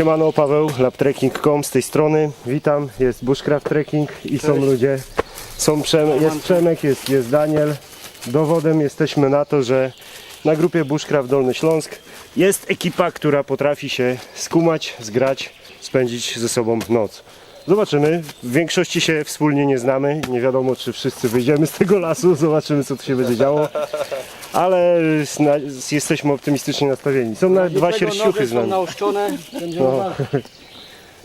Siemano, Paweł, labtrekking.com z tej strony. Witam, jest Bushcraft Trekking i są ludzie. Są Przem jest Przemek, jest, jest Daniel. Dowodem jesteśmy na to, że na grupie Bushcraft Dolny Śląsk jest ekipa, która potrafi się skumać, zgrać, spędzić ze sobą noc. Zobaczymy. W większości się wspólnie nie znamy. Nie wiadomo, czy wszyscy wyjdziemy z tego lasu. Zobaczymy, co tu się będzie działo. Ale zna- jesteśmy optymistycznie nastawieni. Są nawet dwa sierściuchy z są nami. naoszczone, No.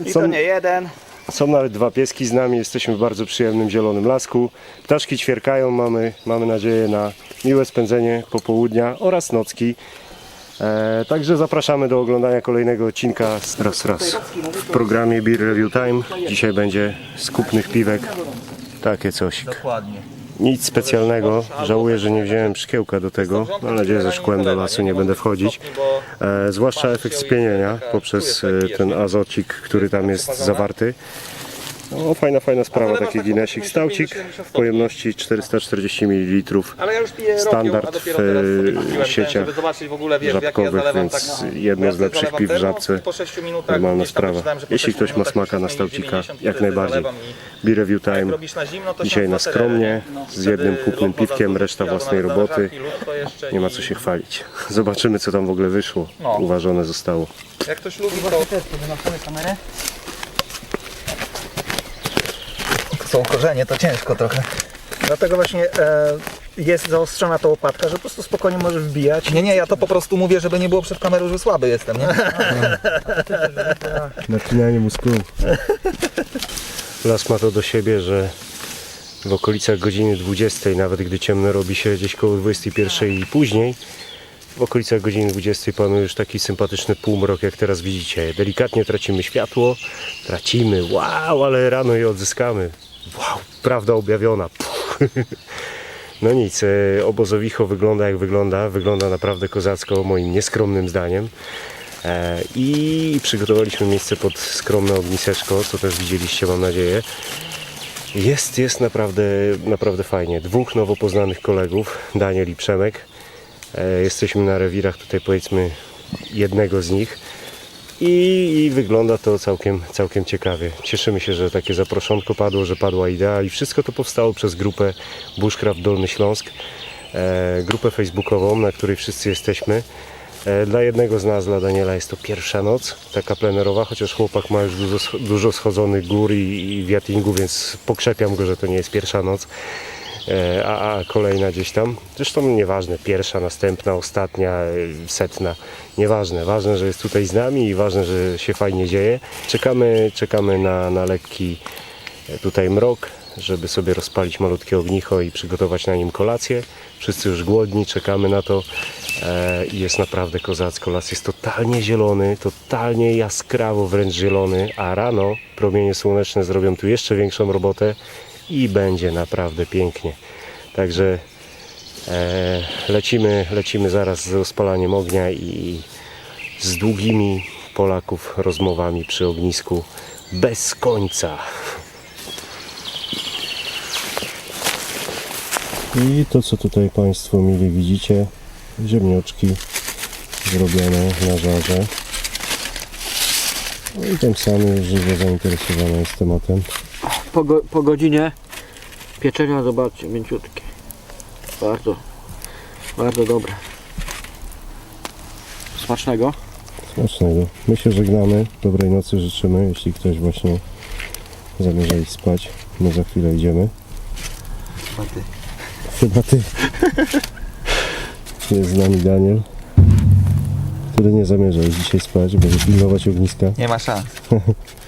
I Są- to nie jeden. Są nawet dwa pieski z nami, jesteśmy w bardzo przyjemnym zielonym lasku. Ptaszki ćwierkają, mamy, mamy nadzieję na miłe spędzenie popołudnia oraz nocki. E, także zapraszamy do oglądania kolejnego odcinka z raz raz w programie Beer Review Time. Dzisiaj będzie skupnych piwek, takie coś. Dokładnie. Nic specjalnego, żałuję, że nie wziąłem szkiełka do tego. Mam nadzieję, że szkłem do lasu nie będę wchodzić. E, zwłaszcza efekt spienienia poprzez e, ten azocik, który tam jest zawarty. No, fajna, fajna sprawa, taki Guinnessik stałcik w pojemności 440 ml. Ale ja już piję Standard w, sieciach żabkowych, więc tak, jedno ja z lepszych piw w no, żabce. Po 6 minutach Normalna sprawa. Jeśli 6 ktoś ma smaka na stałcika, 90 jak najbardziej. Beer Review Time. Dzisiaj na skromnie, no, z jednym kupnym piwkiem, reszta własnej roboty. Nie ma co się chwalić. Zobaczymy, co tam w ogóle wyszło. No. Uważone zostało. Jak ktoś lubi, to kamerę. Są korzenie, to ciężko trochę. Dlatego właśnie e, jest zaostrzona ta łopatka, że po prostu spokojnie możesz wbijać. Nie, nie, ja to po prostu mówię, żeby nie było przed kamerą, że słaby jestem, nie? Napinanie muskułów. Las ma to do siebie, że w okolicach godziny 20, nawet gdy ciemno robi się gdzieś koło 21 i później, w okolicach godziny 20 panuje już taki sympatyczny półmrok, jak teraz widzicie. Delikatnie tracimy światło, tracimy, wow, ale rano je odzyskamy. Wow, prawda objawiona. Puh. No nic, e, obozowicho wygląda jak wygląda, wygląda naprawdę kozacko, moim nieskromnym zdaniem. E, I przygotowaliśmy miejsce pod skromne ogniseczko, co też widzieliście, mam nadzieję. Jest, jest naprawdę, naprawdę fajnie. Dwóch nowo poznanych kolegów, Daniel i Przemek. E, Jesteśmy na rewirach tutaj powiedzmy jednego z nich. I, I wygląda to całkiem, całkiem ciekawie. Cieszymy się, że takie zaproszonko padło, że padła idea i wszystko to powstało przez grupę Bushcraft Dolny Śląsk, e, grupę facebookową, na której wszyscy jesteśmy. E, Dla jednego z nas, dla Daniela jest to pierwsza noc, taka plenerowa, chociaż chłopak ma już dużo, dużo schodzonych gór i, i wiatingu, więc pokrzepiam go, że to nie jest pierwsza noc, a, a kolejna gdzieś tam. Zresztą nieważne, pierwsza, następna, ostatnia, e, setna, nieważne. Ważne, że jest tutaj z nami i ważne, że się fajnie dzieje. Czekamy, czekamy na, na lekki e, tutaj mrok, żeby sobie rozpalić malutkie ognicho i przygotować na nim kolację. Wszyscy już głodni, czekamy na to e, i jest naprawdę kozacko. Las jest totalnie zielony, totalnie jaskrawo wręcz zielony, a rano promienie słoneczne zrobią tu jeszcze większą robotę i będzie naprawdę pięknie. Także e, lecimy, lecimy zaraz z rozpalaniem ognia i z długimi Polaków rozmowami przy ognisku bez końca. I to co tutaj Państwo mili widzicie, ziemnioczki zrobione na żarze. No i tym samym żywo zainteresowana jest tematem. Po, go, po godzinie pieczenia zobaczcie, mięciutkie. Bardzo, bardzo dobre. Smacznego. Smacznego. My się żegnamy, dobrej nocy życzymy, jeśli ktoś właśnie zamierza iść spać. My za chwilę idziemy. Chyba ty. Jest z nami Daniel, który nie zamierza już dzisiaj spać, będzie pilnować ogniska. Nie ma szans.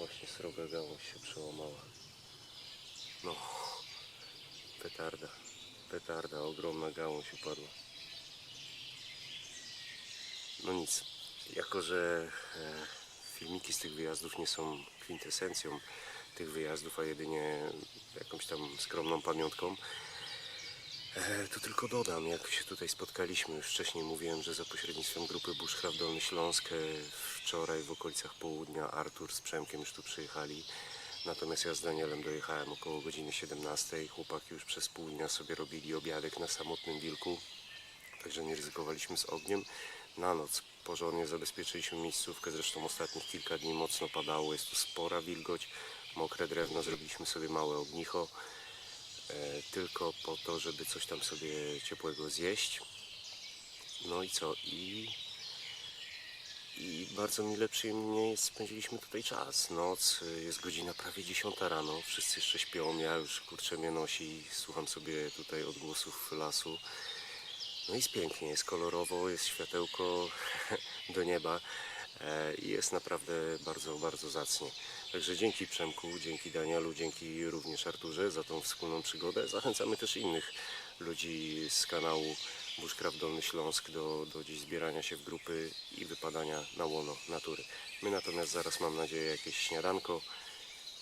Właśnie sroga gałąź się przełamała. No, petarda, petarda, ogromna gałąź upadła. No nic, jako że e, filmiki z tych wyjazdów nie są kwintesencją tych wyjazdów, a jedynie jakąś tam skromną pamiątką, e, to tylko dodam, jak się tutaj spotkaliśmy. Już wcześniej mówiłem, że za pośrednictwem grupy Bushcraft Dolny Śląsk e, wczoraj w okolicach południa Artur z Przemkiem już tu przyjechali. Natomiast ja z Danielem dojechałem około godziny 17. Chłopaki już przez pół dnia sobie robili obiadek na samotnym wilku. Także nie ryzykowaliśmy z ogniem. Na noc porządnie zabezpieczyliśmy miejscówkę, zresztą ostatnich kilka dni mocno padało, jest tu spora wilgoć, mokre drewno, zrobiliśmy sobie małe ognicho, e, tylko po to, żeby coś tam sobie ciepłego zjeść. No i co? I, i bardzo mile, przyjemnie spędziliśmy tutaj czas. Noc, y, jest godzina prawie 10 rano, wszyscy jeszcze śpią, ja już kurczę mnie nosi, słucham sobie tutaj odgłosów lasu. No jest pięknie, jest kolorowo, jest światełko do nieba e, i jest naprawdę bardzo, bardzo zacnie. Także dzięki Przemku, dzięki Danielu, dzięki również Arturze za tą wspólną przygodę. Zachęcamy też innych ludzi z kanału Bushcraft Dolny Śląsk do, do dziś zbierania się w grupy i wypadania na łono natury. My natomiast zaraz mam nadzieję jakieś śniadanko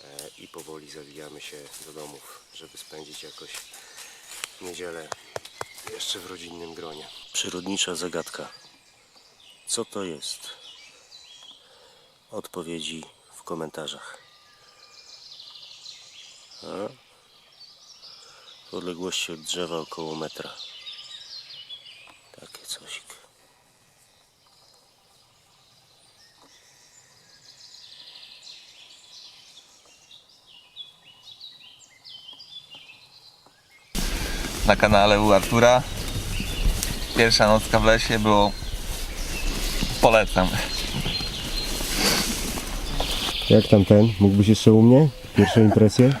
e, i powoli zawijamy się do domów, żeby spędzić jakoś niedzielę jeszcze w rodzinnym gronie. Przyrodnicza zagadka. Co to jest? Odpowiedzi w komentarzach. A? W odległości od drzewa około metra. Takie cosik. Na kanale u Artura. Pierwsza nocka w lesie było... Polecam. Jak tam ten? Mógłbyś jeszcze u mnie? Pierwsze impresje?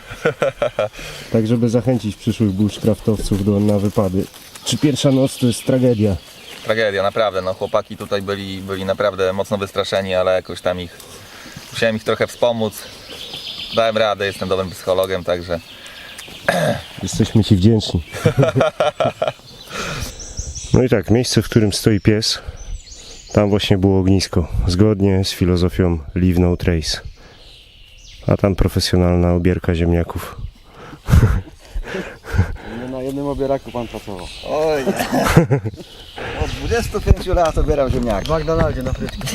Tak, żeby zachęcić przyszłych bushcraftowców do, na wypady. Czy pierwsza noc to jest tragedia? Tragedia, naprawdę. No, chłopaki tutaj byli, byli naprawdę mocno wystraszeni, ale jakoś tam ich... Musiałem ich trochę wspomóc. Dałem radę, jestem dobrym psychologiem, także... Jesteśmy Ci wdzięczni. No i tak, miejsce, w którym stoi pies, tam właśnie było ognisko, zgodnie z filozofią Leave No Trace. A tam profesjonalna obierka ziemniaków. Nie jednym obieraku pan pracował. Oj, od 25 lat obieram ziemniaki. W McDonaldzie na frytki.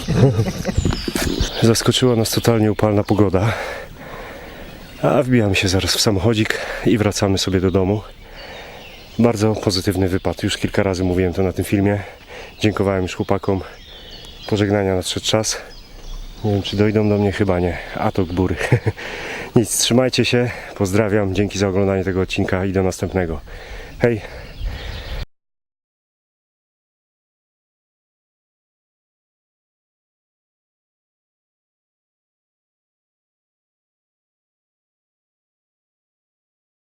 Zaskoczyła nas totalnie upalna pogoda. A wbijamy się zaraz w samochodzik i wracamy sobie do domu. Bardzo pozytywny wypad. Już kilka razy mówiłem to na tym filmie. Dziękowałem już chłopakom. Pożegnania nadszedł czas. Nie wiem, czy dojdą do mnie, chyba nie. Atok bury. Nic, trzymajcie się. Pozdrawiam. Dzięki za oglądanie tego odcinka i do następnego. Hej!